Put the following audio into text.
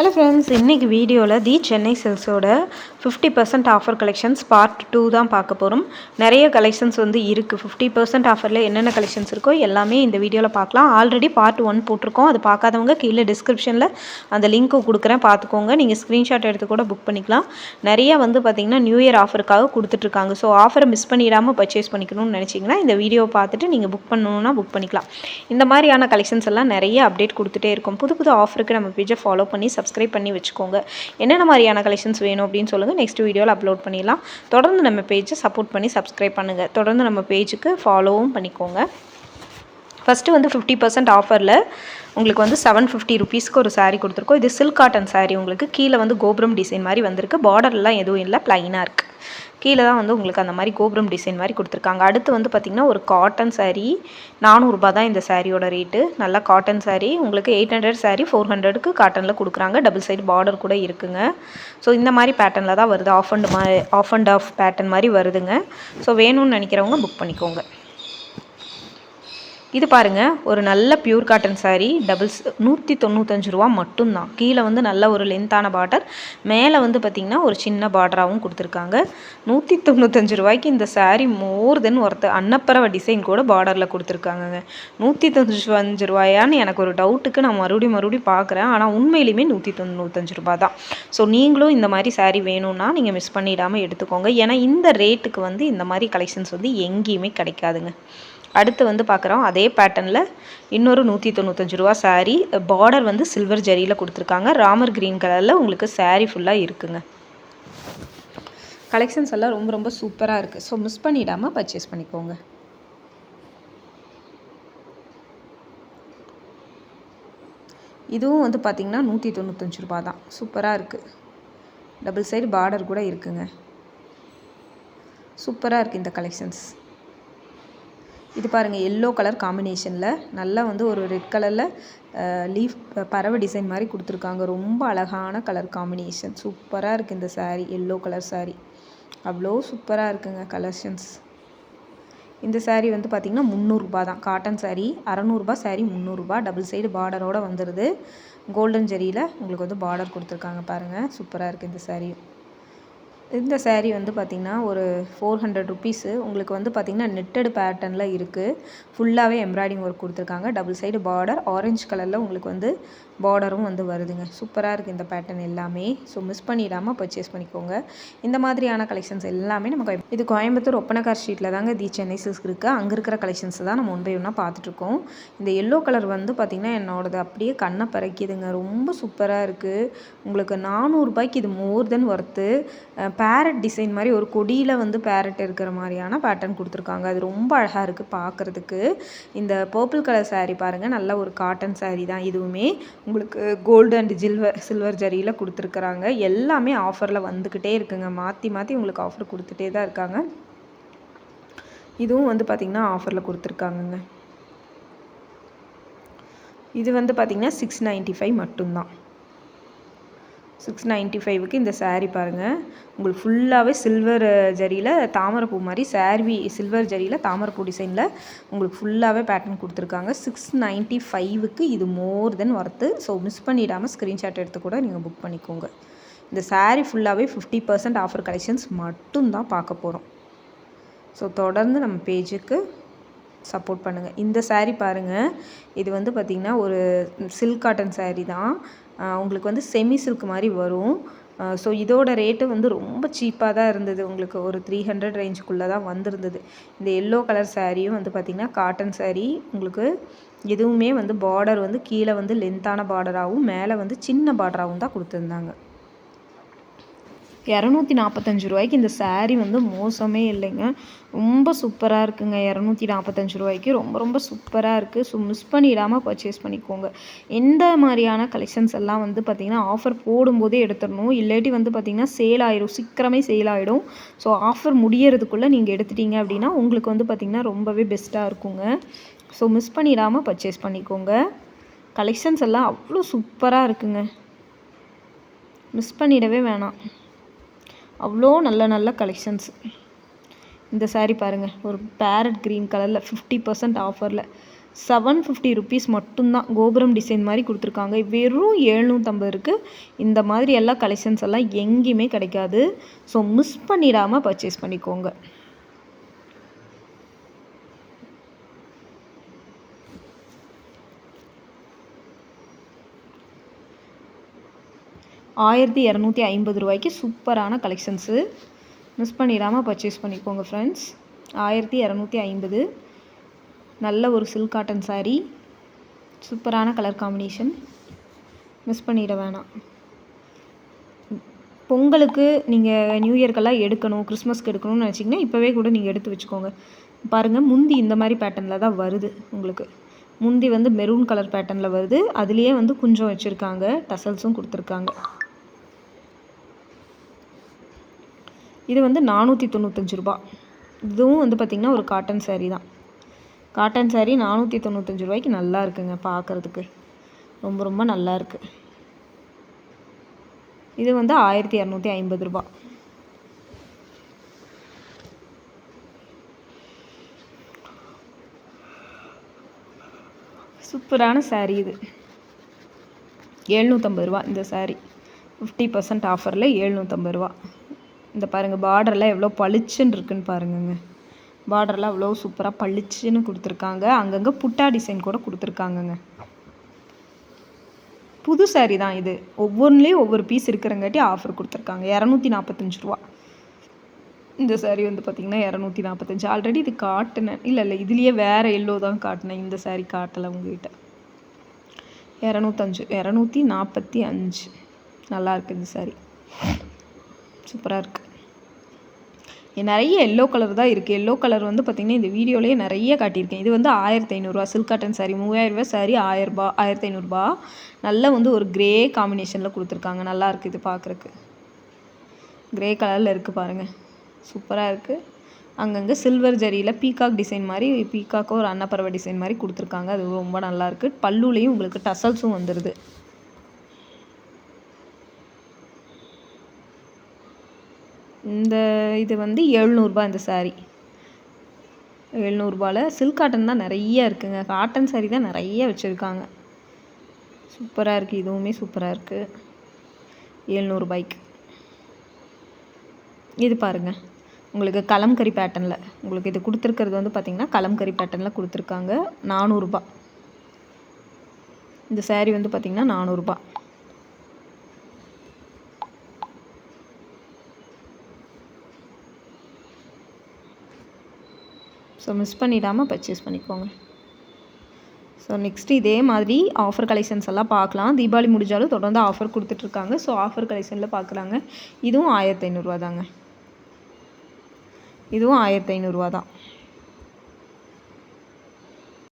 Hello friends இன்றைக்கி வீடியோவில் the Chennai சில்ஸோட fifty percent offer collections part two தான் பார்க்க போகிறோம் நிறைய கலெக்ஷன்ஸ் வந்து இருக்குது ஃபிஃப்டி பர்சன்ட் ஆஃபரில் என்னென்ன கலெக்ஷன்ஸ் இருக்கோ எல்லாமே இந்த வீடியோவில் பார்க்கலாம். ஆல்ரெடி பார்ட் ஒன் போட்டிருக்கோம். அது பார்க்காதவங்க கீழே டிஸ்கிரிப்ஷனில் அந்த லிங்க்கு கொடுக்குறேன். பார்த்துக்கோங்க. நீங்கள் ஸ்க்ரீன்ஷாட் எடுத்து கூட புக் பண்ணிக்கலாம். நிறைய வந்து பார்த்திங்கன்னா நியூ இயர் ஆஃபருக்காக கொடுத்துட்ருக்காங்க. ஸோ ஆஃபரை மிஸ் பண்ணிடாமல் பர்ச்சேஸ் பண்ணிக்கணும்னு நினச்சிங்கன்னா இந்த வீடியோவை பார்த்துட்டு நீங்கள் புக் பண்ணணுன்னா புக் பண்ணிக்கலாம். இந்த மாதிரியான கலெக்ஷன்ஸ் எல்லாம் நிறைய அப்டேட் கொடுத்துட்டே இருக்கும். புது புது ஆஃபருக்கு நம்ம பேஜை ஃபாலோ பண்ணி சப்ஸ்கிரைப் பண்ணி வச்சுக்கோங்க. என்னென்ன மாதிரியான கலெக்ஷன்ஸ் வேணும் அப்படின்னு சொல்லுங்கள் நெக்ஸ்ட் வீடியோவில் அப்லோட் பண்ணிடலாம். தொடர்ந்து நம்ம பேஜை சப்போர்ட் பண்ணி சப்ஸ்கிரைப் பண்ணுங்கள் தொடர்ந்து நம்ம பேஜுக்கு ஃபாலோவும் பண்ணிக்கோங்க. ஃபஸ்ட்டு வந்து ஃபிஃப்டி பர்சன்ட் ஆஃபரில் உங்களுக்கு வந்து செவன் ஃபிஃப்டி ருபீஸ்க்கு ஒரு சாரீ கொடுத்துருக்கோம். இது சில்க் காட்டன் சாரீ உங்களுக்கு. கீழே வந்து கோபுரம் டிசைன் மாதிரி வந்திருக்கு. பார்டர்லாம் எதுவும் இல்லை ப்ளைனாக இருக்குது கீழே தான் வந்து உங்களுக்கு அந்த மாதிரி கோபுரம் டிசைன் மாதிரி கொடுத்துருக்காங்க. அடுத்து வந்து பார்த்திங்கன்னா ஒரு காட்டன் சாரீ நானூறுரூபா தான் இந்த சாரியோட ரேட்டு நல்லா காட்டன் சாரீ உங்களுக்கு எயிட் ஹண்ட்ரட் சாரீ ஃபோர் ஹண்ட்ரடுக்கு காட்டனில் கொடுக்குறாங்க. டபுள் சைடு பார்டர் கூட இருக்குங்க. ஸோ இந்த மாதிரி பேட்டர்னில் தான் வருது. ஆஃப் அண்ட் மா ஆஃப் அண்ட் ஆஃப் பேட்டர்ன் மாதிரி வருதுங்க. ஸோ வேணும்னு நினைக்கிறவங்க புக் பண்ணிக்கோங்க. இது பாருங்கள் ஒரு நல்ல பியூர் காட்டன் சாரீ டபுள்ஸ் நூற்றி தொண்ணூத்தஞ்சு ரூபா மட்டும்தான். கீழே வந்து நல்ல ஒரு லென்த்தான பார்டர் மேலே வந்து பார்த்திங்கன்னா ஒரு சின்ன பார்டராகவும் கொடுத்துருக்காங்க. நூற்றி தொண்ணூத்தஞ்சு ரூபாய்க்கு இந்த சாரீ மோர் தென் ஒருத்த அன்னப்பறவை டிசைன் கூட பார்டரில் கொடுத்துருக்காங்கங்க. நூற்றி தொண்ணூத்தஞ்சு அஞ்சு ரூபாயான்னு எனக்கு ஒரு டவுட்டுக்கு நான் மறுபடியும் மறுபடியும் பார்க்குறேன் ஆனால் உண்மையிலுமே நூற்றி தொண்ணூத்தஞ்சு ரூபா தான். ஸோ நீங்களும் இந்த மாதிரி சாரீ வேணும்னா நீங்கள் மிஸ் பண்ணிடாமல் எடுத்துக்கோங்க. ஏன்னா இந்த ரேட்டுக்கு வந்து இந்த மாதிரி கலெக்ஷன்ஸ் வந்து எங்கேயுமே கிடைக்காதுங்க. அடுத்து வந்து பார்க்குறோம் அதே பேட்டர்னில் இன்னொரு நூற்றி தொண்ணூத்தஞ்சு ரூபா சாரீ பார்டர் வந்து சில்வர் ஜரியில் கொடுத்துருக்காங்க. ராமர் க்ரீன் கலரில் உங்களுக்கு சாரீ ஃபுல்லாக இருக்குங்க. கலெக்ஷன்ஸ் எல்லாம் ரொம்ப ரொம்ப சூப்பராக இருக்குது ஸோ மிஸ் பண்ணிடாமல் பர்ச்சேஸ் பண்ணிக்கோங்க. இதுவும் வந்து பார்த்திங்கன்னா நூற்றி தொண்ணூத்தஞ்சு ரூபா தான். சூப்பராக இருக்குது டபுள் சைடு பார்டர் கூட இருக்குங்க. சூப்பராக இருக்குது இந்த கலெக்ஷன்ஸ் இது பாருங்கள் எல்லோ கலர் காம்பினேஷனில் நல்லா வந்து ஒரு ரெட் கலரில் லீஃப் பறவை டிசைன் மாதிரி கொடுத்துருக்காங்க. ரொம்ப அழகான கலர் காம்பினேஷன் சூப்பராக இருக்குது இந்த சாரீ எல்லோ கலர் சாரீ அவ்வளோ சூப்பராக இருக்குங்க கலெக்ஷன்ஸ் இந்த சாரீ வந்து பார்த்திங்கன்னா முந்நூறுரூபா தான். காட்டன் சாரீ அறநூறுபா சாரீ முந்நூறுரூபா டபுள் சைடு பார்டரோடு வந்துடுது கோல்டன் ஜெரியில் உங்களுக்கு வந்து பார்டர் கொடுத்துருக்காங்க பாருங்கள் சூப்பராக இருக்குது இந்த சாரீ இந்த சேரீ வந்து பார்த்திங்கன்னா ஒரு ஃபோர் ஹண்ட்ரட் ருபீஸு உங்களுக்கு வந்து பார்த்திங்கன்னா நெட்டடு பேட்டர்னில் இருக்குது ஃபுல்லாகவே எம்ப்ராய்டிங் ஒர்க் கொடுத்துருக்காங்க. டபுள் சைடு பார்டர் ஆரஞ்சு கலரில் உங்களுக்கு வந்து பார்டரும் வந்து வருதுங்க. சூப்பராக இருக்குது இந்த பேட்டர்ன் எல்லாமே. ஸோ மிஸ் பண்ணிடாமல் பர்ச்சேஸ் பண்ணிக்கோங்க. இந்த மாதிரியான கலெக்ஷன்ஸ் எல்லாமே நம்ம இது கோயம்புத்தூர் ஒப்பனக்கார் ஸ்ட்ரீட்டில் தாங்க தி சென்னை சில்ஸ் இருக்குது அங்கே இருக்கிற கலெக்ஷன்ஸ் தான் நம்ம ஒன் பை ஒன்றா பார்த்துட்ருக்கோம். இந்த எல்லோ கலர் வந்து பார்த்திங்கன்னா என்னோடது அப்படியே கண்ணை பறக்கிதுங்க. ரொம்ப சூப்பராக இருக்குது உங்களுக்கு நானூறுபாய்க்கு இது more than worth parrot design மாதிரி ஒரு கொடியில் வந்து பேரட் இருக்கிற மாதிரியான பேட்டர்ன் கொடுத்துருக்காங்க. அது ரொம்ப அழகாக இருக்குது பார்க்குறதுக்கு இந்த பர்பிள் கலர் சாரீ பாருங்கள் நல்ல ஒரு காட்டன் சாரீ தான் இதுவுமே. உங்களுக்கு கோல்டு அண்ட் ஜில்வர் சில்வர் ஜரியில் கொடுத்துருக்குறாங்க. எல்லாமே ஆஃபரில் வந்துக்கிட்டே இருக்குங்க. மாற்றி மாற்றி உங்களுக்கு ஆஃபர் கொடுத்துட்டே தான் இருக்காங்க. இதுவும் வந்து பார்த்திங்கன்னா ஆஃபரில் கொடுத்துருக்காங்கங்க. இது வந்து பார்த்திங்கன்னா சிக்ஸ் நைன்ட்டி ஃபைவ் மட்டும்தான். சிக்ஸ் நைன்ட்டி ஃபைவுக்கு இந்த சாரீ பாருங்கள் உங்களுக்கு ஃபுல்லாகவே சில்வர் ஜரியில் தாமரைப்பூ மாதிரி சாரி சில்வர் ஜரியில் தாமரைப்பூ டிசைனில் உங்களுக்கு ஃபுல்லாகவே பேட்டர்ன் கொடுத்துருக்காங்க. சிக்ஸ் நைன்ட்டி ஃபைவுக்கு இது more then worth so miss பண்ணிடாமல் screenshot எடுத்து கூட நீங்கள் புக் பண்ணிக்கோங்க. இந்த சாரீ ஃபுல்லாகவே ஃபிஃப்டி பர்சன்ட் ஆஃபர் கலெக்ஷன்ஸ் மட்டும்தான் பார்க்க போகிறோம் ஸோ தொடர்ந்து நம்ம பேஜுக்கு சப்போர்ட் பண்ணுங்கள் இந்த சாரீ பாருங்கள் இது வந்து பார்த்திங்கன்னா ஒரு சில்க் காட்டன் சாரீ தான். உங்களுக்கு வந்து செமி சில்க் மாதிரி வரும். ஸோ இதோட ரேட்டு வந்து ரொம்ப சீப்பாக தான் இருந்தது. உங்களுக்கு ஒரு த்ரீ ஹண்ட்ரட் ரேஞ்சுக்குள்ளே தான் வந்திருந்தது. இந்த எல்லோ கலர் சாரியும் வந்து பார்த்திங்கன்னா காட்டன் சாரீ உங்களுக்கு எதுவுமே வந்து பார்டர் வந்து கீழே வந்து லென்த்தான பார்டராகவும் மேலே வந்து சின்ன பார்டராகவும் தான் கொடுத்துருந்தாங்க. இரநூத்தி நாற்பத்தஞ்சு ரூபாய்க்கு இந்த சாரீ வந்து மோசமே இல்லைங்க. ரொம்ப சூப்பராக இருக்குங்க. இரநூத்தி நாற்பத்தஞ்சு ரூபாய்க்கு ரொம்ப ரொம்ப சூப்பராக இருக்குது ஸோ மிஸ் பண்ணிடாமல் பர்ச்சேஸ் பண்ணிக்கோங்க. எந்த மாதிரியான கலெக்ஷன்ஸ் எல்லாம் வந்து பார்த்திங்கன்னா ஆஃபர் போடும்போதே எடுத்துடணும். இல்லாட்டி வந்து பார்த்திங்கன்னா சேல் ஆயிடும் சீக்கிரமே சேல் ஆகிடும் ஸோ ஆஃபர் முடியறதுக்குள்ளே நீங்கள் எடுத்துட்டீங்க அப்படின்னா உங்களுக்கு வந்து பார்த்திங்கன்னா ரொம்பவே பெஸ்ட்டாக இருக்குங்க. ஸோ மிஸ் பண்ணிடாமல் பர்ச்சேஸ் பண்ணிக்கோங்க. கலெக்ஷன்ஸ் எல்லாம் அவ்வளோ சூப்பராக இருக்குங்க. மிஸ் பண்ணிடவே வேணாம். அவ்வளோ நல்ல நல்ல கலெக்ஷன்ஸ் இந்த சாரீ பாருங்கள் ஒரு பேரட் க்ரீன் கலரில் ஃபிஃப்டி பர்சன்ட் ஆஃபரில் செவன் ஃபிஃப்டி ருபீஸ் மட்டும்தான் கோபுரம் டிசைன் மாதிரி கொடுத்துருக்காங்க. வெறும் எழுநூற்றம்பது இருக்குது இந்த மாதிரி எல்லா கலெக்ஷன்ஸ் எல்லாம் எங்கேயுமே கிடைக்காது. ஸோ மிஸ் பண்ணிடாமல் பர்ச்சேஸ் பண்ணிக்கோங்க. ஆயிரத்தி இரநூத்தி ஐம்பது ரூபாய்க்கு சூப்பரான கலெக்ஷன்ஸு மிஸ் பண்ணிடாமல் பர்ச்சேஸ் பண்ணிக்கோங்க ஃப்ரெண்ட்ஸ் ஆயிரத்தி இரநூத்தி ஐம்பது. நல்ல ஒரு சில்க் காட்டன் சாரீ சூப்பரான கலர் காம்பினேஷன் மிஸ் பண்ணிட வேணாம். பொங்கலுக்கு நீங்கள் நியூ இயர்க்கெல்லாம் எடுக்கணும் கிறிஸ்மஸ்க்கு எடுக்கணும்னு நினச்சிங்கன்னா இப்போவே கூட நீங்கள் எடுத்து வச்சுக்கோங்க. பாருங்கள் முந்தி இந்த மாதிரி பேட்டர்னில் தான் வருது உங்களுக்கு. முந்தி வந்து மெரூன் கலர் பேட்டர்னில் வருது. அதுலேயே வந்து குஞ்சம் வச்சுருக்காங்க டசல்ஸும் கொடுத்துருக்காங்க. இது வந்து நானூற்றி தொண்ணூத்தஞ்சு ரூபா. இதுவும் வந்து பார்த்திங்கன்னா ஒரு காட்டன் சாரீ தான். காட்டன் சாரீ நானூற்றி தொண்ணூத்தஞ்சு ரூபாய்க்கு நல்லா இருக்குங்க பார்க்குறதுக்கு ரொம்ப ரொம்ப நல்லா இருக்குது இது வந்து ஆயிரத்தி இரநூத்தி ஐம்பது ரூபா. சூப்பரான சாரீ இது. எழுநூற்றம்பது ரூபா இந்த சாரீ ஃபிஃப்டி பர்சன்ட் ஆஃபரில் எழுநூற்றம்பது ரூபா. இந்த பாருங்கள் பார்டர்லாம் எவ்வளோ பளிச்சுன்னு இருக்குன்னு பாருங்கங்க. பார்டர்லாம் அவ்வளோ சூப்பராக பளிச்சுன்னு கொடுத்துருக்காங்க. அங்கங்கே புட்டா டிசைன் கூட கொடுத்துருக்காங்கங்க. புது சாரீ தான் இது. ஒவ்வொன்றுலேயும் ஒவ்வொரு பீஸ் இருக்கிறங்காட்டி ஆஃபர் கொடுத்துருக்காங்க. இரநூத்தி நாற்பத்தஞ்சு ரூபா. இந்த சாரீ வந்து பார்த்திங்கன்னா இரநூத்தி நாற்பத்தஞ்சு ஆல்ரெடி இது காட்டினேன். இல்லை இல்லை இதுலேயே வேறு எல்லோ தான் காட்டினேன். இந்த சாரீ காட்டலை உங்ககிட்ட. இரநூத்தஞ்சு. இரநூத்தி நாற்பத்தி அஞ்சு. நல்லா இருக்குது இந்த சாரீ சூப்பராக இருக்குது நிறைய எல்லோ கலர் தான் இருக்குது எல்லோ கலர் வந்து பார்த்திங்கன்னா இந்த வீடியோலேயே நிறைய காட்டியிருக்கேன். இது வந்து ஆயிரத்தி ஐநூறுரூவா சில்க் காட்டன் சாரீ மூவாயிரரூபா சாரீ ஆயிரரூபா ஆயிரத்தி ஐநூறுரூபா நல்லா வந்து ஒரு க்ரே காம்பினேஷனில் கொடுத்துருக்காங்க. நல்லாயிருக்கு இது பார்க்குறக்கு க்ரே கலரில் இருக்குது பாருங்கள் சூப்பராக இருக்குது அங்கங்கே சில்வர் ஜரியில் பீகாக் டிசைன் மாதிரி பீகாக்கோ ஒரு அன்னப்பறவை டிசைன் மாதிரி கொடுத்துருக்காங்க. அது ரொம்ப நல்லாயிருக்கு பல்லுலேயும் உங்களுக்கு டசல்ஸும் வந்துடுது இந்த இது வந்து எழுநூறுபா இந்த சாரீ எழுநூறுபாவில் சில்க் காட்டன் தான் நிறைய இருக்குங்க. காட்டன் சாரீ தான் நிறைய வச்சுருக்காங்க. சூப்பராக இருக்குது இதுவுமே சூப்பராக இருக்குது எழுநூறுபாய்க்கு இது பாருங்கள் உங்களுக்கு கலம்கரி பேட்டர்னில் உங்களுக்கு இது கொடுத்துருக்கிறது வந்து பார்த்திங்கன்னா கலம்கரி பேட்டர்னில் கொடுத்துருக்காங்க. நானூறுரூபா இந்த சேரீ வந்து பார்த்திங்கன்னா நானூறுரூபா ஸோ மிஸ் பண்ணிடாமல் பர்ச்சேஸ் பண்ணிக்கோங்க. ஸோ நெக்ஸ்ட் இதே மாதிரி ஆஃபர் கலெக்ஷன்ஸ் எல்லாம் பார்க்கலாம். தீபாவளி முடிஞ்சாலும் தொடர்ந்து ஆஃபர் கொடுத்துட்ருக்காங்க. ஸோ ஆஃபர் கலெக்ஷனில் பார்க்குறாங்க. இதுவும் ஆயிரத்தி ஐநூறுரூவா தாங்க இதுவும் ஆயிரத்தி ஐநூறுரூவா தான்